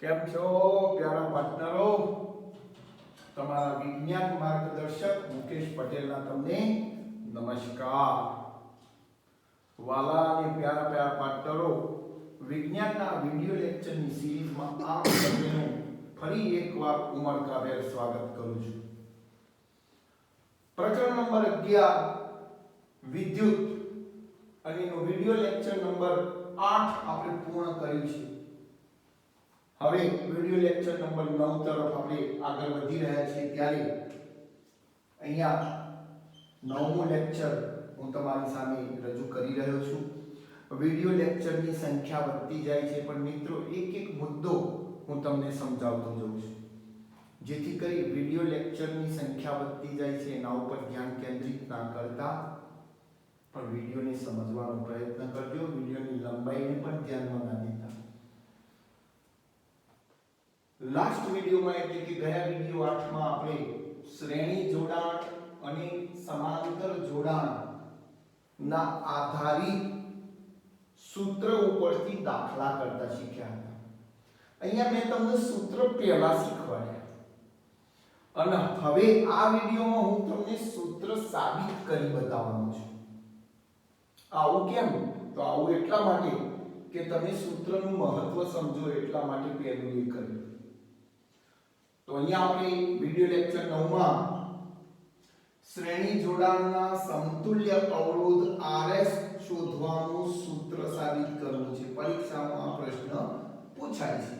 કેમ છો પ્યારા પાર્ટનરો? તમારા વિજ્ઞાન માર્ગદર્શક મુકેશ પટેલના તમને નમસ્કાર. વાલા અને પ્યારા પ્યારા પાર્ટનરો, વિજ્ઞાનના વિડિયો લેક્ચરની સિરીઝમાં આપ સૌનું ફરી એકવાર ઉમળકાભેર સ્વાગત કરું છું. પ્રકરણ નંબર 11 વિદ્યુત. અને વિડિયો લેક્ચર નંબર 8 આપણે પૂર્ણ કર્યું છે. હવે વિડિયો લેક્ચર નંબર 9 તરફ આપણે આગળ વધી રહ્યા છીએ. ત્યારે અહીંયા નવમું લેક્ચર હું તમારી સામે રજૂ કરી રહ્યો છું. વિડિયો લેક્ચરની સંખ્યા વધતી જાય છે, પણ મિત્રો એક એક મુદ્દો હું તમને સમજાવતો જઉં છું. જેથી કરી વિડિયો લેક્ચરની સંખ્યા વધતી જાય છે, એના ઉપર ધ્યાન કેન્દ્રિત ના કરતા પણ વિડિયોને સમજવાનો પ્રયત્ન કરજો. વિડિયોની લંબાઈને પણ ધ્યાનમાં ના દેતા લાસ્ટ વિડિયોમાં એટલે કે ગયા વિડિયો 8 માં આપણે શ્રેણી જોડાણ અને સમાંતર જોડાણ ના આધારિત સૂત્ર ઉપરથી દાખલા કરતા શીખ્યા હતા. અહીંયા મેં તમને સૂત્ર પહેલા શીખવાડ્યા. અને હવે આ વિડિયોમાં હું તમને સૂત્ર સાબિત કરી બતાવવાનો છું. આવું કેમ? તો આવું એટલા માટે કે તમે સૂત્રનું મહત્વ સમજો એટલા માટે પહેલું એ કર્યું. તો અહીંયા આપણે વિડિયો લેક્ચર 9 માં શ્રેણી જોડાણના સમતુલ્ય અવરોધ RS શોધવાનું સૂત્ર સાબિત કરવું છે. પરીક્ષામાં આ પ્રશ્ન પૂછાય છે.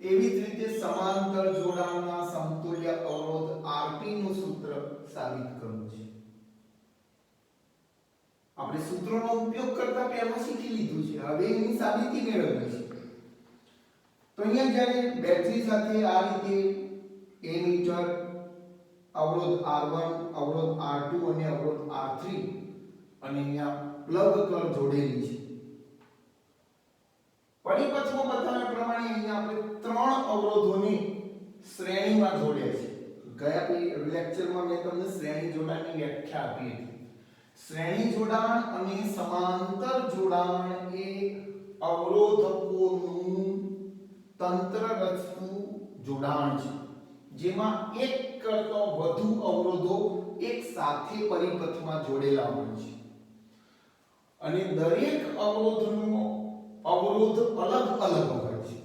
એવી જ રીતે સમાંતર જોડાણના સમતુલ્ય અવરોધ RP નું સૂત્ર સાબિત કરવું છે. આપણે સૂત્રોનો ઉપયોગ કરતા પહેલા શીખી લીધું છે. હવે એની સાબિતી મેળવવી છે. તો અહીંયા જ્યારે બેટરી સાથે આ રીતે એમીટર અવરોધ R1 અવરોધ R2 અને અવરોધ R3 અને અહીંયા પ્લગ કર જોડેલી છે. પરિપથમાં બતાવ્યા પ્રમાણે અહીંયા આપણે ત્રણ અવરોધોને શ્રેણીમાં જોડ્યા છે. ગયા લેક્ચરમાં મેં તમને શ્રેણી જોડાણની વ્યાખ્યા આપી હતી. શ્રેણી જોડાણ અને સમાંતર જોડાણ એ અવરોધકોનું તંત્ર રચતું જોડાણ છે, જેમાં એક કરતો વધુ અવરોધો એક સાથે પરિપથમાં જોડેલા હોય છે. અને દરેક અવરોધનો અવરોધ અલગ અલગ હોય છે.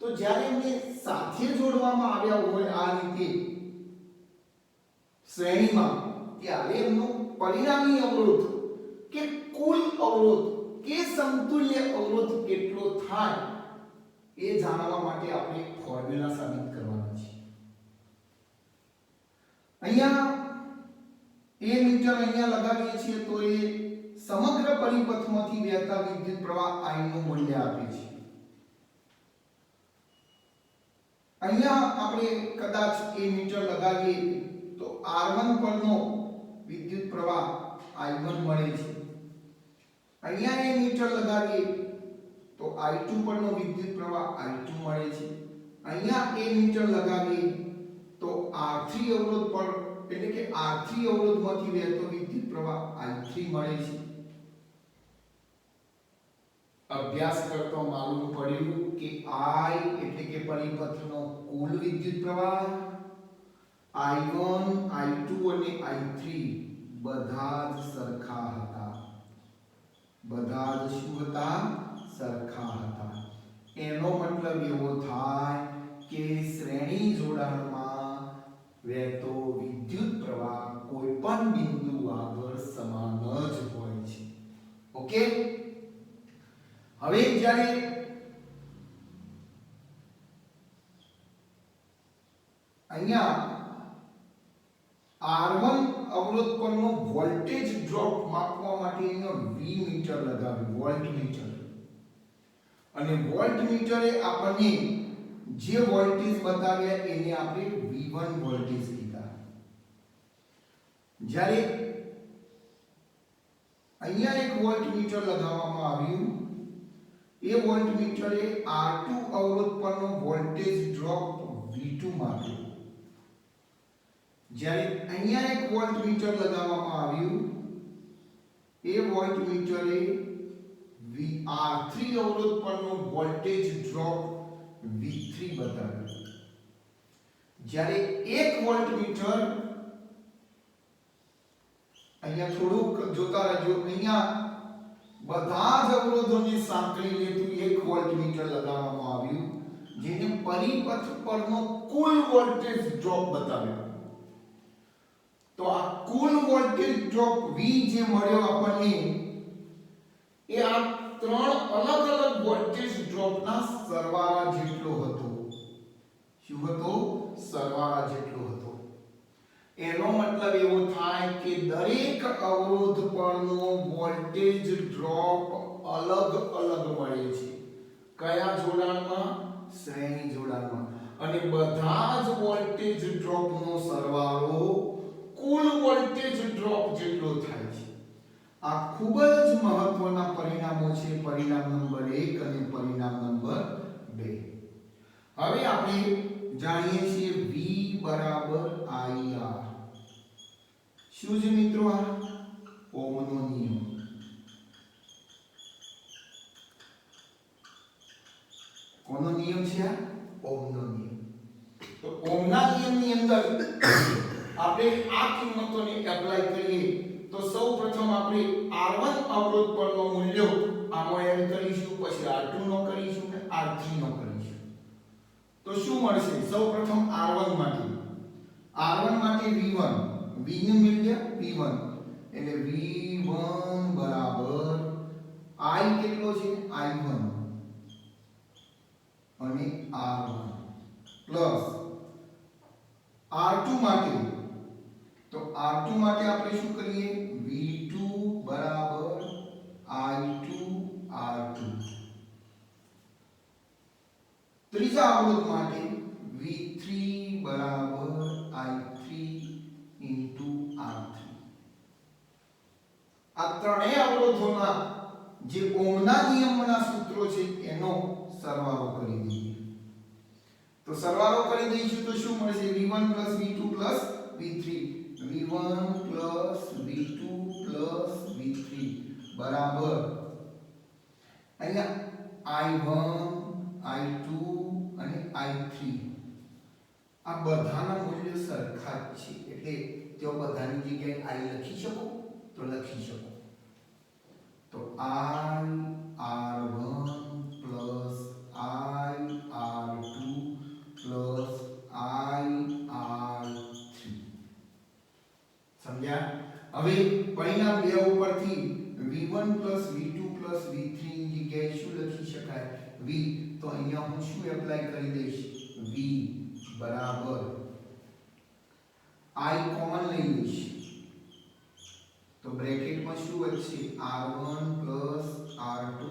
તો જ્યારે એમને સાથે જોડવામાં આવ્યા હોય આ રીતે શ્રેણીમાં, ત્યારે એમનો પરિણામી અવરોધ કે કુલ અવરોધ કે સમતુલ્ય અવરોધ કેટલો થાય એ જાણવા માટે આપણે એક ફોર્મ્યુલા સાબિત કરવાનો છે. અહીંયા એ મીટર અહીંયા લગાવીએ છીએ તો એ સમગ્ર પરિપથમાંથી વહેતા વિદ્યુત પ્રવાહ I નું મૂલ્ય આપે છે. અહીંયા આપણે કદાચ એ મીટર લગાવીએ તો R1 પરનો વિદ્યુત પ્રવાહ I1 મળે છે. અહીંયા એ મીટર લગાવીએ તો I2 પરનો વિદ્યુત પ્રવાહ I2 મળે છે. અહીંયા એ મીટર લગાવીએ તો R3 અવરોધ પર, એટલે કે R3 અવરોધમાંથી વહેતો વિદ્યુત પ્રવાહ I3 મળે છે. અભ્યાસ કરતો માલુમ પડ્યું કે I એટલે કે પરિપથનો કુલ વિદ્યુત પ્રવાહ I1 I2 અને I3 બધા જ સરખા હતા. બધા જ શું હતા? સરખા હતા એનો મતલબ એવો થાય કે શ્રેણી જોડાણમાં વહેતો વિદ્યુત પ્રવાહ કોઈ પણ બિંદુ આગળ સમાન જ હોય છે. ઓકે? હવે જ્યારે અહીંયા R1 અવરોધ પરનો વોલ્ટેજ ડ્રોપ માપવા માટે અહીંયા V મીટર લગાવ્યું વોલ્ટ મીટર અને વોલ્ટ વોલ્ટમીટરે આપણને જે વોલ્ટેજ બતાવ્યા એને આપણે V1 વોલ્ટેજ કીધા જ્યારે અહીંયા એક વોલ્ટ મીટર લગાવવામાં આવ્યું એ વોલ્ટ વોલ્ટમીટરે R2 અવરોધ પરનો વોલ્ટેજ ડ્રોપ V2 માપ્યો જ્યારે અહીંયા એક વોલ્ટ મીટર લગાવવામાં આવ્યું એ વોલ્ટ વોલ્ટમીટરે VR3 અવરોધ પરનો વોલ્ટેજ ડ્રોપ V3 બતાવ્યો જ્યારે 1 વોલ્ટમીટર અહીંયા થોડુંક જોતા રહેજો અહીંયા બધા જ અવરોધોને સાંકળી લેતું 1 વોલ્ટમીટર લગાવવામાં આવ્યું જેને પરિપથ પરનો કુલ વોલ્ટેજ ડ્રોપ બતાવ્યો તો આ કુલ વોલ્ટેજ ડ્રોપ V જે મળ્યો આપણને એ આ ત્રણ અલગ અલગ વોલ્ટેજ ડ્રોપના સરવાળા જેટલો હતો. શું હતો? સરવાળા જેટલો હતો. એનો મતલબ એવો થાય કે દરેક અવરોધ પરનો વોલ્ટેજ ડ્રોપ અલગ અલગ મળે છે. કયા જોડાણમાં? શ્રેણી જોડાણમાં. અને બધા જ વોલ્ટેજ ડ્રોપનો સરવાળો કુલ વોલ્ટેજ ડ્રોપ જેટલો થાય છે. આ ખૂબ જ મહત્વના પરિણામો છે. પરિણામ નંબર 1 અને પરિણામ નંબર 2 હવે આપણે જાણીએ છીએ V IR શું છે મિત્રો આ? ઓહમનો નિયમ. કોનો નિયમ છે આ? ઓહમનો નિયમ. તો ઓહમના નિયમની અંદર આપણે આ કિંમતોને એપ્લાય કરીએ. તો સૌપ્રથમ આપણે R1 અવરોધ પરનો મૂલ્યો આમાં એડ કરીશું, પછી R2 નો કરીશું અને R3 નો કરીશું. તો શું મળશે? સૌપ્રથમ R1 માટે R1 માટે V1 V નું મૂલ્ય V1 એટલે V1 બરાબર I કેટલો છે? I1 અને R1 પ્લસ R2 માટે તો R2 માટે આપણે શું કરીએ? V2 બરાબર I2 R2 ત્રીજા અવરોધ માટે V3 બરાબર I3 R3 આ ત્રણેય અવરોધોના જે ઓહમના નિયમના સૂત્રો છે, એનો સરવાળો કરી દઈએ. તો સરવાળો કરી દઈશું તો શું મળશે? V1 V2 V3 V1 V2 V3 બરાબર. અહીંયા I1 I2 અને I3 આ બધાના મૂલ્યો સરખા જ છે. એટલે તેઓ બધાની જગ્યાએ I લખી શકો તો લખી શકો. તો I R1 plus I R2 plus I R3 સમજ્યા હવે પરિણામ બે ઉપરથી V1 V2 V3 ની જગ્યાએ શું લખી શકાય? V, તો અહીંયા હું શું એપ્લાય કરી દઈશ? V બરાબર. I કોમન લઈ લઈશ. તો બ્રેકેટમાં શું વધશે? R1 R2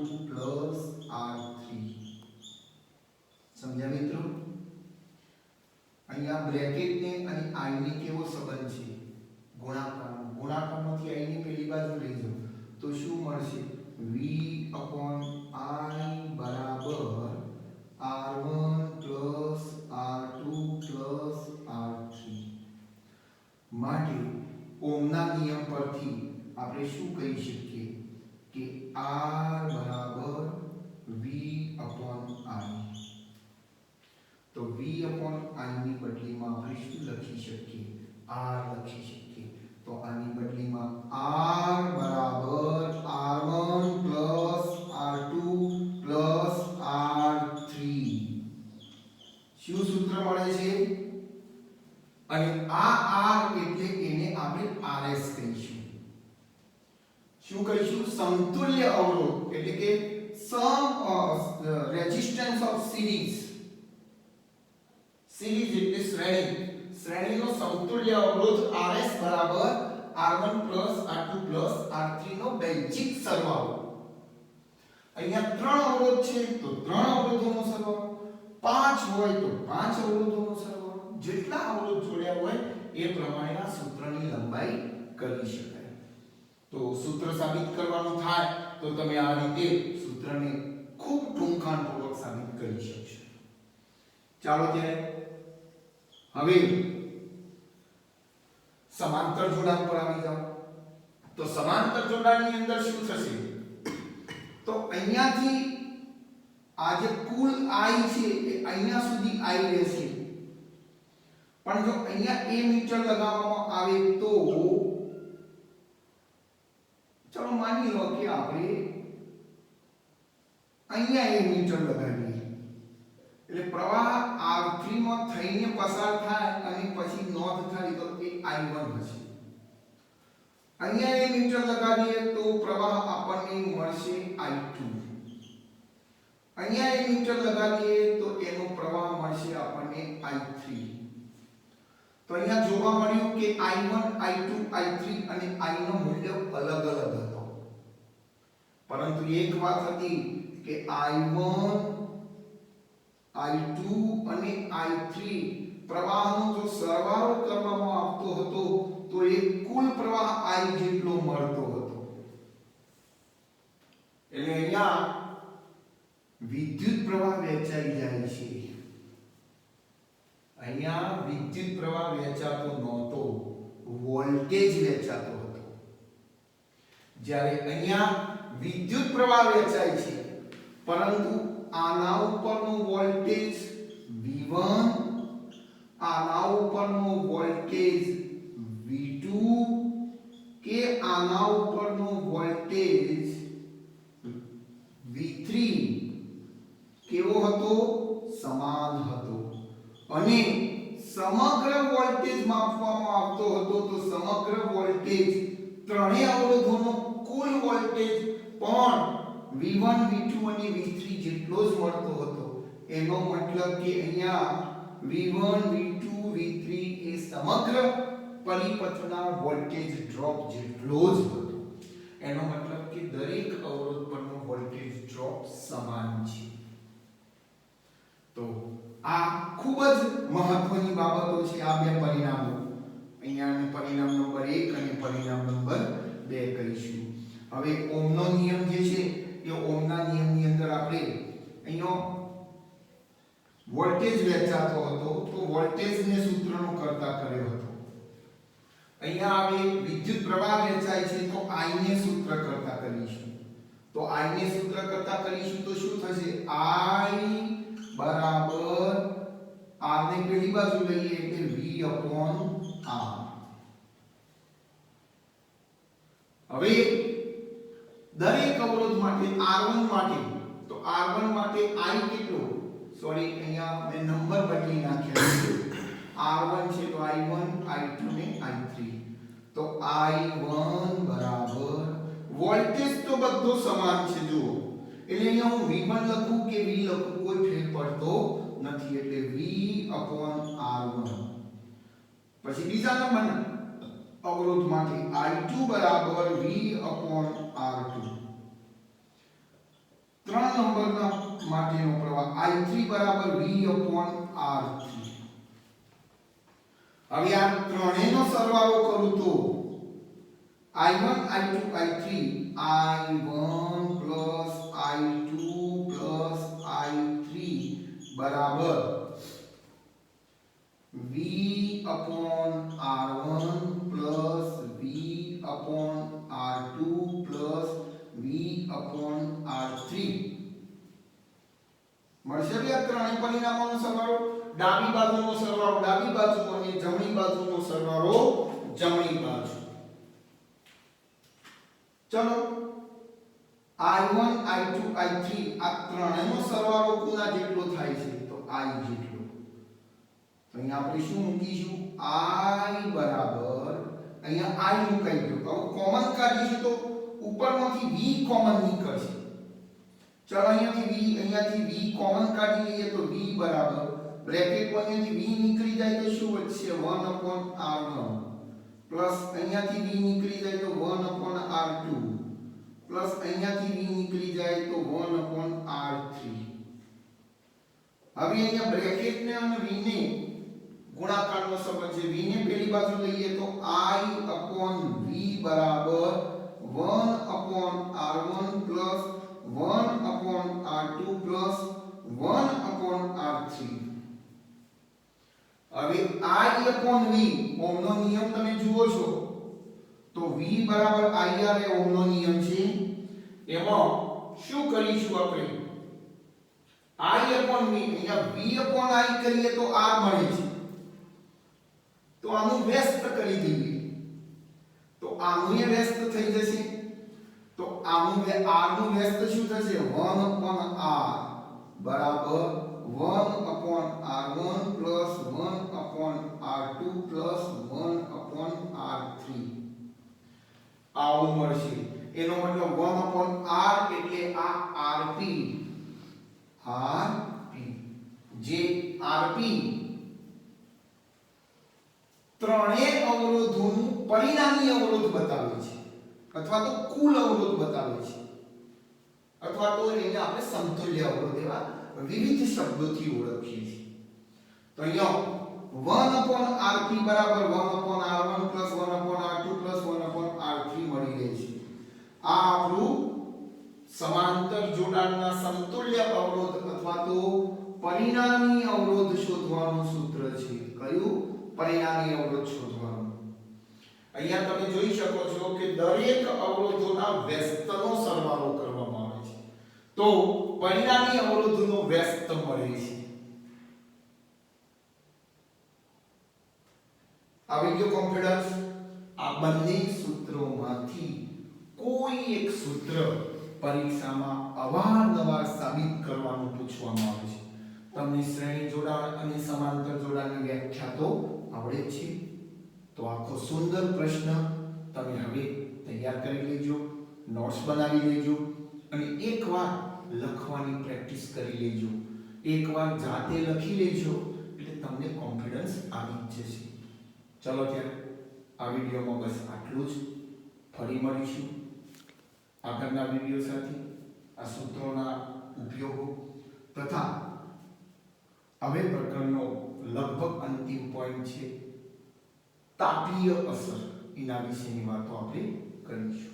R3 સમજ્યા મિત્રો? અહીંયા બ્રેકેટ ને અને i ને કેવો સંબંધ છે? ગુણાકાર. ગુણાકારમાંથી i ની પેલી બાજુ લઈ જાઓ તો શું મળશે v i બરાબર r1 r2 r3 માટે ઓહમના નિયમ પરથી આપણે શું કહી શકીએ કે r બરાબર v upon i. તો v upon i ની બદલીમાં આપણે શું લખી શકીએ? R લખી શકીએ. તો આની બદલીમાં r બરાબર r1 r2 r3 શું સૂત્ર મળે છે? અને આ r એટલે એને આપણે rs કહીશું. શું કહીશું? સમતુલ્ય અવરોધ, એટલે કે સમ રેઝિસ્ટન્સ ઓફ સિરીઝ સિરીઝ એટલે શ્રેણી. શ્રેણીનો સમતુલ્ય અવરોધ rs બરાબર r1 r2 r3 નો બેઝિક સરવાળો. અહીંયા ત્રણ અવરોધ છે, તો ત્રણ અવરોધોનો સરવાળો. પાંચ હોય તો પાંચ અવરોધોનો સરવાળો. જેટલા અવરોધ જોડ્યા હોય એ પ્રમાણેના સૂત્રની લંબાઈ કરી શકાય. તો સૂત્ર સાબિત કરવાનું થાય તો તમે આ રીતે સૂત્રને ખૂબ ટૂંકાણપૂર્વક સાબિત કરી શકશો. ચાલો ત્યારે હવે સમાંતર જોડાણ પર આવી જાઓ. તો સમાંતર જોડાણની અંદર શું થશે? તો તો અહીંયાથી આ જે કુલ i છે એ અહીંયા સુધી i રહેશે. પણ જો અહીંયા a મીટર લગાવવામાં આવે તો ચલો માની લો કે આપણે અહીંયા a મીટર લગાવીએ. એટલે પ્રવાહ R3 માં થઈને પસાર થાય અને પછી નોર્થ થાય તો એ I1 હશે. અહીંયા એ મીટર લગાવીએ તો પ્રવાહ આપણને મળશે I2 અહીંયા એ મીટર લગાવીએ તો એનો પ્રવાહ મળશે આપણને I3 તો અહીંયા જોવા મળ્યું કે I1 I2 I3 અને I નો મૂલ્ય અલગ અલગ હતો. પરંતુ એક વાત હતી કે I1 I2 અને I3 પ્રવાહનો જો સરવાળો કરવામાં આવતો હતો, તો એ કુલ પ્રવાહ I જેટલો મળતો હતો. એટલે અહીંયા વિદ્યુત પ્રવાહ વહેંચાઈ જાય છે. અહીંયા વિદ્યુત પ્રવાહ વહેંચાતો નહોતો, વોલ્ટેજ વહેંચાતો હતો. જ્યારે અહીંયા વિદ્યુત પ્રવાહ વહેંચાય છે, પરંતુ આના ઉપરનો વોલ્ટેજ V1 આના ઉપરનો વોલ્ટેજ V2 કે આના ઉપરનો વોલ્ટેજ V3 કેવો હતો? સમાન હતો. અને સમગ્ર વોલ્ટેજ માપવામાં આવતો હતો તો સમગ્ર વોલ્ટેજ ત્રણેય અવરોધોનો કુલ વોલ્ટેજ પણ V1 V2 અને V3 જેટલો જ મળતો હતો. એનો મતલબ કે અહીંયા V1 V2 V3 એ સમગ્ર પરિપથના વોલ્ટેજ ડ્રોપ જેટલો જ હતો. એનો મતલબ કે દરેક અવરોધ પરનો વોલ્ટેજ ડ્રોપ સમાન છે. તો આ ખૂબ જ મહત્વની બાબતો છે આ બે પરિણામો. અહીંયા પરિણામ નંબર 1 અને પરિણામ નંબર 2 કહીશું. હવે ઓમનો નિયમ જે છે એ ઓમના નિયમની અંદર આપણે અહીંનો વોલ્ટેજ વેચાતો હતો, તો વોલ્ટેજને સૂત્રનો કરતા કર્યો હતો. અહીંયા આવે વિદ્યુત પ્રવાહ વેચાય છે, તો I ને સૂત્ર કરતા કરીશું. તો I ને સૂત્ર કરતા કરીશું તો શું થશે? I બરાબર R ને પેલી બાજુ લઈએ એટલે V R. હવે દરેક અવરોધ માટે R1 માટે. તો R1 માટે I કેટલો? સોરી અહીંયા મેં નંબર બદલી નાખ્યા છે. R1 છે તો I1 I2 ને I3 તો I1 બરાબર. વોલ્ટેજ તો બધો સમાન છે, જુઓ. એટલે અહીંયા હું V1 લખું કે V લખું કોઈ ફેર પડતો નથી. એટલે V R1 પછી બીજા નંબરના. અવરોધ માટે I2 બરાબર V R2 ત્રણ નંબરના માટેનો પ્રવાહ I3 બરાબર V R3 હવે આ ત્રણેયનો સરવાળો કરું તો I1 I2 I3 I1 plus I2 plus I3 બરાબર V upon R1 બી આ પરિણામોનો સરવાળો, ડાબી બાજુનો સરવાળો ડાબી બાજુ અને જમણી બાજુનો સરવાળો જમણી બાજુ. ચલો I1 I2 I3 આ ત્રણેયનો સરવાળો કોના જેટલો થાય છે, તો I જેટલો. તો અહીંયા આપણે શું મૂકીશું? I બરાબર, અહીંયા I મુકાઈ ગયો. હવે કોમન કાઢીશું તો ઉપરમાંથી V કોમન નીકળશે. ચલો અહીંયાથી V અહીંયાથી V કોમન કાઢી લઈએ તો V બરાબર બ્રેકેટમાં અહીંયાથી V નીકળી જાય તો શું વધશે 1 R1 પ્લસ અહીંયાથી V નીકળી જાય તો 1 R2 પ્લસ અહીંયાથી V નીકળી જાય તો 1 R3 હવે અહીંયા બ્રેકેટ ને અને V ને ગુણાકારનો સંબંધ છે V ને પેલી બાજુ લઈએ તો I V બરાબર 1 R1 plus 1 R2 plus 1 R3 હવે I V, ઓહમનો નિયમ તમે જુઓ છો. તો V IR એ ઓહમનો નિયમ છે. એમાં શું કરીશું આપણે? I upon v, અહીંયા v upon i કરીએ તો r મળે છે. તો આનું વ્યસ્ત કરી દઈએ. તો આનું એ વ્યસ્ત થઈ જશે. તો આનું r નું વ્યસ્ત શું થશે? 1 upon r. બરાબર 1 upon r1 plus 1 upon r2 plus 1 upon r3 આવું મળશે. એનો મતલબ 1 upon r એટલે આ rp rp જે rp ત્રણેય અવરોધોનું પરિણામી અવરોધ બતાવે છે. અથવા તો કુલ અવરોધ બતાવે છે. અથવા તો એને આપણે સમતુલ્ય અવરોધ એવા વિવિધ શબ્દોથી ઓળખીએ છીએ. તો અહીંયા 1 upon rp બરાબર 1 upon r1 plus 1 upon r2 plus 1 upon r3 મળી રહે છે. આ આપણું સમાંતર જોડાણના સમતુલ્ય અવરોધ અથવા તો પરિણામી અવરોધ શોધવાનું સૂત્ર છે. કયું? પરિણામી અવરોધ શોધવાનું. અહીંયા તમે જોઈ શકો છો કે દરેક અવરોધોના વ્યસ્તનો સરવાળો છે તો પરિણામી અવરોધનો વ્યસ્ત મળે છે. આવી ગયો કોન્ફિડન્સ આ બંને સૂત્રોમાંથી કોઈ એક સૂત્ર પરીક્ષામાં અવારનવાર સાબિત કરવાનું પૂછવામાં આવે છે. તમને શ્રેણી જોડાણ અને સમાંતર જોડાણની વ્યાખ્યા તો આવડે છે. તો આખો સુંદર પ્રશ્ન તમે હવે તૈયાર કરી લેજો નોટ્સ બનાવી લેજો અને એકવાર લખવાની પ્રેક્ટિસ કરી લેજો. એકવાર જાતે લખી લેજો, એટલે તમને કોન્ફિડન્સ આવી જશે. ચલો ત્યારે આ વિડીયોમાં બસ આટલું જ. ફરી મળીશું આગળના વીડિયો સાથે. આ સૂત્રોના ઉપયોગો તથા હવે પ્રકરણનો લગભગ અંતિમ પોઈન્ટ છે, તાપીય અસર. એના વિશેની વાતો આપણે કરીશું.